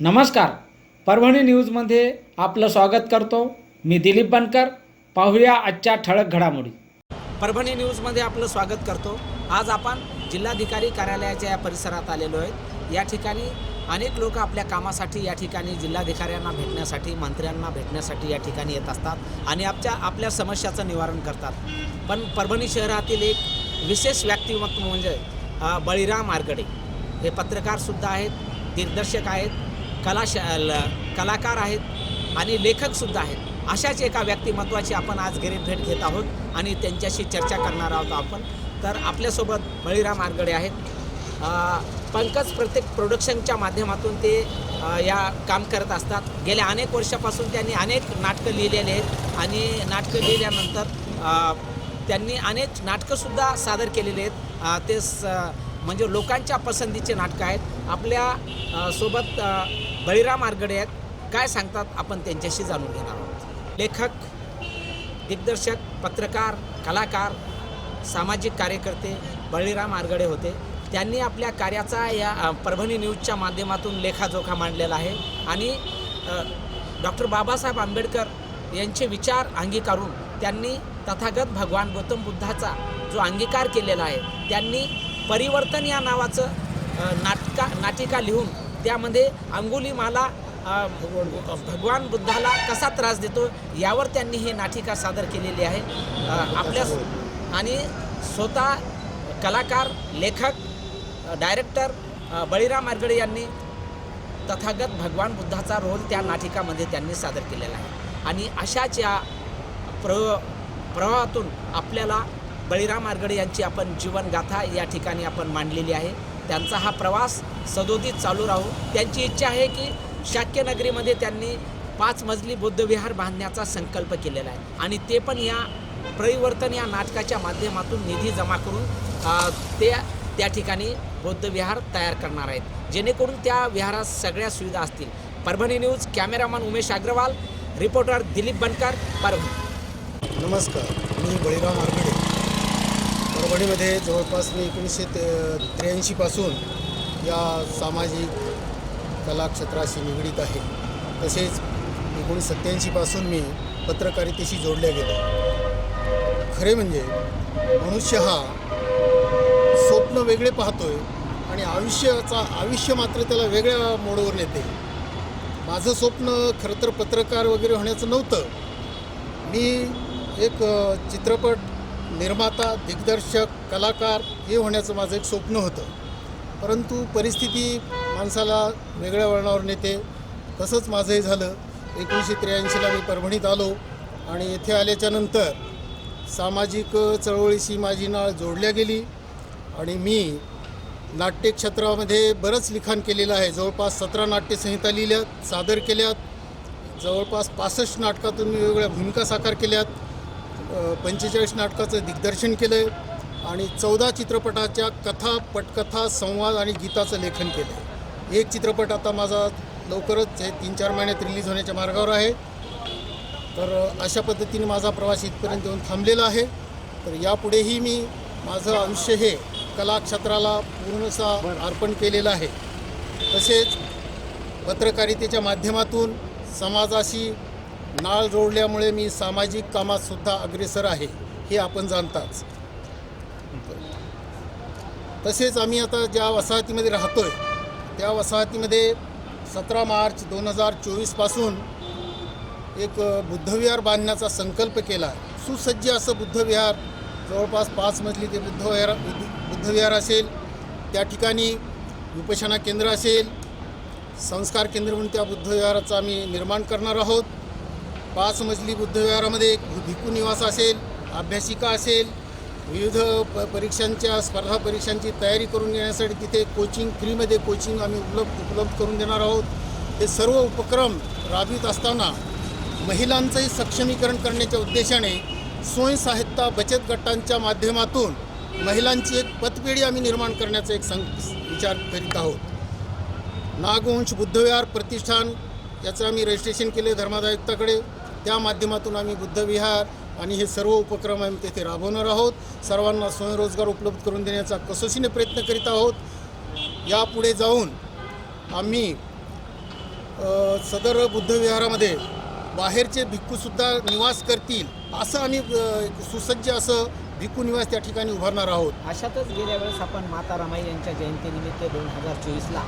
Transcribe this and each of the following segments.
नमस्कार. परभणी न्यूजमध्ये आपलं स्वागत करतो. मी दिलीप बनकर. पाहूया आजच्या ठळक घडामोडी. परभणी न्यूजमध्ये आपलं स्वागत करतो. आज आपण जिल्हाधिकारी कार्यालयाच्या या परिसरात आलेलो आहेत या ठिकाणी अनेक लोक आपल्या कामासाठी या ठिकाणी जिल्हाधिकाऱ्यांना भेटण्यासाठी मंत्र्यांना भेटण्यासाठी या ठिकाणी येत असतात आणि आपल्या आपल्या समस्याचं निवारण करतात. पण परभणी शहरातील एक विशेष व्यक्तिमत्व म्हणजे बळीराम आरगडे. हे पत्रकारसुद्धा आहेत दिग्दर्शक आहेत. कला ल- कलाकार आहेत आणि लेखकसुद्धा आहेत. अशाच एका व्यक्तिमत्वाची आपण आज घरी भेट घेत आहोत आणि त्यांच्याशी चर्चा करणार आहोत आपण. तर आपल्यासोबत बळीराम आरगडे आहेत. पंकज प्रत्येक प्रोडक्शनच्या माध्यमातून ते या काम करत असतात. गेल्या अनेक वर्षापासून त्यांनी अनेक नाटकं लिहिलेली आहेत आणि नाटकं लिहिल्यानंतर त्यांनी अनेक नाटकंसुद्धा सादर केलेले आहेत. ते स म्हणजे लोकांच्या पसंतीचे नाटकं आहेत. आपल्यासोबत बळीराम आरगडे आहेत. काय सांगतात आपण त्यांच्याशी जाणून घेणार आहोत. लेखक दिग्दर्शक पत्रकार कलाकार सामाजिक कार्यकर्ते बळीराम आरगडे होते. त्यांनी आपल्या कार्याचा या परभणी न्यूजच्या माध्यमातून लेखाजोखा मांडलेला आहे. आणि डॉक्टर बाबासाहेब आंबेडकर यांचे विचार अंगीकारून त्यांनी तथागत भगवान गौतम बुद्धाचा जो अंगीकार केलेला आहे त्यांनी परिवर्तन या नावाचं नाटका नाटिका लिहून त्यामध्ये अंगुलीमाला भगवान बुद्धाला कसा त्रास देतो यावर त्यांनी हे नाटिका सादर केलेली आहे. आपल्या आणि स्वतः कलाकार लेखक डायरेक्टर बळीराम आरगडे यांनी तथागत भगवान बुद्धाचा रोल त्या नाटिकामध्ये त्यांनी सादर केलेला आहे. आणि अशाच या प्र प्रवाहातून आपल्याला बळीराम आरगडे यांची आपण जीवनगाथा या ठिकाणी आपण मांडलेली आहे. त्यांचा हा प्रवास सदोदित चालू राहू. त्यांची इच्छा आहे की शाक्यनगरीमध्ये त्यांनी पाच मजली बुद्धविहार बांधण्याचा संकल्प केलेला आहे. आणि ते पण या परिवर्तन या नाटकाच्या माध्यमातून निधी जमा करून ते त्या ठिकाणी बौद्धविहार तयार करणार आहेत. जेणेकरून त्या विहारात सगळ्या सुविधा असतील. Parbhani news cameraman Umesh Agrawal reporter Dilip Bankar Parbhani. नमस्कार. मी बळीराम आरगडे परभणीमध्ये जवळपास मी एकोणीसशे ते त्र्याऐंशीपासून या सामाजिक कला क्षेत्राशी निगडीत आहे. तसेच एकोणीसशे सत्त्याऐंशीपासून मी पत्रकारितेशी जोडल्या गेलो. खरे म्हणजे मनुष्य हा स्वप्न वेगळे पाहतोय आणि आयुष्याचा आयुष्य मात्र त्याला वेगळ्या मोडवर नेते. माझं स्वप्न खरं तर पत्रकार वगैरे होण्याचं नव्हतं. मी एक चित्रपट निर्माता दिग्दर्शक कलाकार हे होण्याचं माझं एक स्वप्न होतं. परंतु परिस्थिती माणसाला वेगळ्या वळणावर नेते. तसंच माझंही झालं. एकोणीसशे त्र्याऐंशीला मी परभणीत आलो आणि येथे आल्याच्यानंतर सामाजिक चळवळीशी माझी नाळ जोडल्या गेली आणि मी नाट्यक्षेत्रामध्ये बरंच लिखाण केलेलं आहे. जवळपास सतरा नाट्यसंहिता लिहिल्यात सादर केल्यात. जवळपास पासष्ट नाटकातून मी वेगवेगळ्या भूमिका साकार केल्यात. पंचेचाळीस नाटकाचं दिग्दर्शन केलं आहे आणि चौदा चित्रपटाच्या कथा पटकथा संवाद आणि गीताचं लेखन केलं आहे एक चित्रपट आता माझा लवकरच हे तीन चार महिन्यात रिलीज होण्याच्या मार्गावर आहे. तर अशा पद्धतीने माझा प्रवास इथपर्यंत येऊन थांबलेला आहे. तर यापुढेही मी माझं आयुष्य हे कला क्षेत्राला पूर्णसा अर्पण केलेलं आहे. तसेच पत्रकारितेच्या माध्यमातून समाजाशी नाळ जोडल्यामुळे मी सामाजिक कामातसुद्धा अग्रेसर आहे हे आपण जाणताच. तसेच आम्ही आता ज्या वसाहतीमध्ये राहतो आहे त्या वसाहतीमध्ये सतरा मार्च दोन हजार चोवीसपासून एक बुद्धविहार बांधण्याचा संकल्प केला. सुसज्ज असं बुद्धविहार जवळपास पाच मजली ते बुद्धविहार बुद्ध बुद्धविहार असेल त्या ठिकाणी उपासना केंद्र असेल संस्कार केंद्र म्हणून त्या बुद्धविहाराचं आम्ही निर्माण करणार आहोत. पाच मजली बुद्धविहारामध्ये एक भिक्खू निवास असेल अभ्यासिका असेल विविध प परीक्षांच्या स्पर्धा परीक्षांची तयारी करून घेण्यासाठी तिथे कोचिंग फ्रीमध्ये कोचिंग आम्ही उपलब्ध उपलब्ध करून देणार आहोत. हे सर्व उपक्रम राबवित असताना महिलांचंही सक्षमीकरण करण्याच्या उद्देशाने स्वयंसहायता बचत गटांच्या माध्यमातून महिलांची एक पतपेढी आम्ही निर्माण करण्याचा एक सं विचार करीत आहोत. नागवंश बुद्धविहार प्रतिष्ठान याचं आम्ही रजिस्ट्रेशन केले धर्मादायुक्ताकडे त्या माध्यमातून आम्ही बुद्धविहार आणि हे सर्व उपक्रम आम्ही तेथे राबवणार आहोत. सर्वांना स्वयंरोजगार उपलब्ध करून देण्याचा कसोशीने प्रयत्न करीत आहोत. यापुढे जाऊन आम्ही सदर बुद्धविहारामध्ये बाहेरचे भिक्खूसुद्धा निवास करतील असं आम्ही सुसज्ज असं भिक्खू निवास त्या ठिकाणी उभारणार आहोत. अशातच गेल्या वेळेस आपण माता रमाई यांच्या जयंतीनिमित्त दोन हजार चोवीसला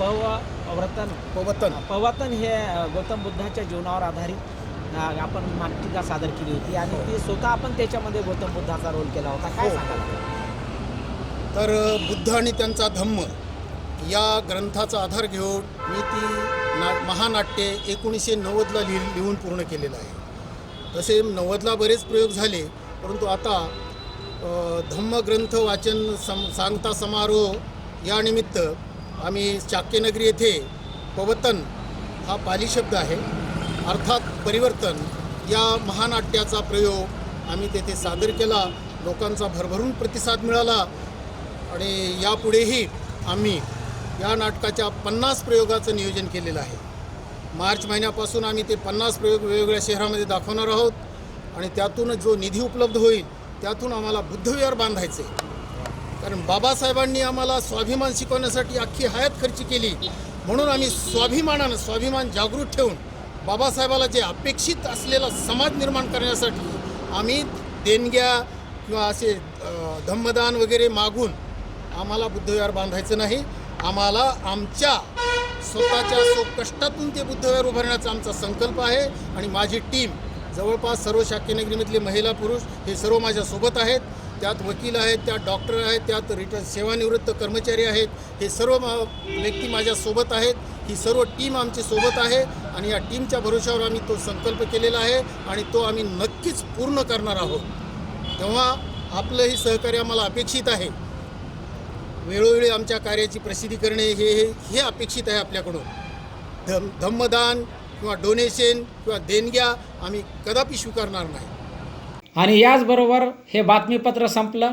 पवव्रतन पवतन पवतन हे अ, गौतम बुद्धाच्या जीवनावर आधारित आपण मालिका सादर केली होती? आणि ती स्वतः आपण त्याच्यामध्ये गौतम बुद्धाचा रोल केला होता. काय हो. सांगाल? तर बुद्ध आणि त्यांचा धम्म या ग्रंथाचा आधार घेऊन मी ती ना महानाट्ये एकोणीसशे नव्वदला लिहि लिहून पूर्ण केलेलं आहे. तसे नव्वदला बरेच प्रयोग झाले परंतु आता धम्मग्रंथ वाचन सम सांगता समारोह या निमित्त आम्ही चाक्यनगरी येथे पवतन हा पाली शब्द आहे. अर्थात परिवर्तन या महानाट्याचा प्रयोग आम्ही तेथे सादर केला. लोकांचा भरभरून प्रतिसाद मिळाला. आणि यापुढेही आम्ही या नाटकाच्या पन्नास प्रयोगाचं नियोजन केलेलं आहे. मार्च महिन्यापासून आम्ही ते पन्नास प्रयोग वेगवेगळ्या शहरामध्ये दाखवणार आहोत. आणि त्यातून जो निधी उपलब्ध होईल त्यातून आम्हाला बुद्धविहार बांधायचे. कारण बाबासाहेबांनी आम्हाला स्वाभिमान शिकवण्यासाठी अख्खी हयात खर्च केली. म्हणून आम्ही स्वाभिमानानं स्वाभिमान जागृत ठेवून बाबासाहेबाला जे अपेक्षित असलेला समाज निर्माण करण्यासाठी आम्ही देणग्या किंवा असे धम्मदान वगैरे मागून आम्हाला बुद्धविहार बांधायचं नाही. आम्हाला आमच्या स्वतःच्या सो कष्टातून ते बुद्धविहार उभारण्याचा आमचा संकल्प आहे आणि माझी टीम जवळपास सर्व शाक्यनगरीमधले महिला पुरुष हे सर्व माझ्यासोबत आहेत. त्यात वकील आहेत त्यात डॉक्टर आहेत त्यात रिटायर सेवानिवृत्त कर्मचारी आहेत. हे सर्व व्यक्ती माझ्यासोबत आहेत. ही सर्व टीम आमची सोबत आहे आणि या टीमच्या भरोश्यावर आम्ही तो संकल्प केलेला आहे आणि तो आम्ही नक्कीच पूर्ण करणार आहोत. तेव्हा आपलंही सहकार्य आम्हाला अपेक्षित आहे. वेळोवेळी आमच्या कार्याची प्रसिद्धी करणे हे हे हे अपेक्षित आहे आपल्याकडून. धम धम्मदान किंवा डोनेशन किंवा देणग्या आम्ही कदापि स्वीकारणार नाही. आणि याचबरोबर हे बातमीपत्र संपलं.